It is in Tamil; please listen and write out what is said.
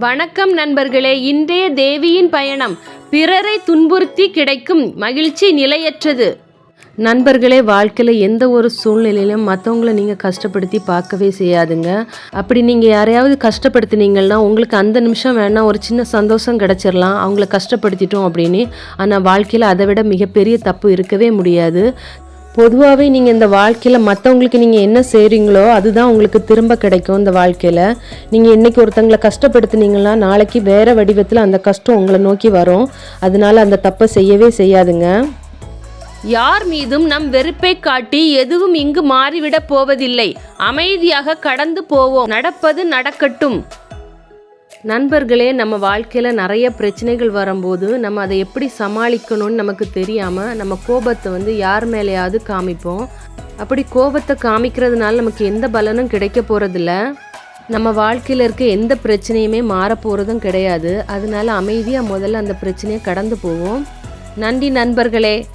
வணக்கம் நண்பர்களே இன்றைய தேவியின் பயணம் பிறரை துன்புறுத்தி கிடைக்கும் மகிழ்ச்சி நிலையற்றது. நண்பர்களே வாழ்க்கையில் எந்த ஒரு சூழ்நிலையிலும் மற்றவங்களை நீங்கள் கஷ்டப்படுத்தி பார்க்கவே செய்யாதுங்க. அப்படி நீங்கள் யாரையாவது கஷ்டப்படுத்துனீங்கன்னா உங்களுக்கு அந்த நிமிஷம் வேணால் ஒரு சின்ன சந்தோஷம் கிடச்சிடலாம் அவங்கள கஷ்டப்படுத்திட்டோம் அப்படின்னு. ஆனால் வாழ்க்கையில் அதை விட மிகப்பெரிய தப்பு இருக்கவே முடியாது. பொதுவாகவே நீங்கள் இந்த வாழ்க்கையில் மற்றவங்களுக்கு நீங்கள் என்ன செய்கிறீங்களோ அதுதான் உங்களுக்கு திரும்ப கிடைக்கும் இந்த வாழ்க்கையில். நீங்கள் இன்றைக்கி ஒருத்தங்களை கஷ்டப்படுத்துனீங்கன்னா நாளைக்கு வேறு வடிவத்தில் அந்த கஷ்டம் உங்களை நோக்கி வரும். அதனால் அந்த தப்பை செய்யவே செய்யாதுங்க. யார் மீதும் நம் வெறுப்பை காட்டி எதுவும் இங்கு மாறிவிடப் போவதில்லை. அமைதியாக கடந்து போவோம். நடப்பது நடக்கட்டும். நண்பர்களே நம்ம வாழ்க்கையில் நிறைய பிரச்சனைகள் வரும்போது நம்ம அதை எப்படி சமாளிக்கணும்னு நமக்கு தெரியாமல் நம்ம கோபத்தை வந்து யார் மேலேயாவது காமிப்போம். அப்படி கோபத்தை காமிக்கிறதுனால நமக்கு எந்த பலனும் கிடைக்க போகிறதில்ல நம்ம வாழ்க்கையில் இருக்க எந்த பிரச்சனையுமே மாறப்போகிறதும் கிடையாது. அதனால அமைதியாக முதல்ல அந்த பிரச்சனையை கடந்து போவோம். நன்றி நண்பர்களே.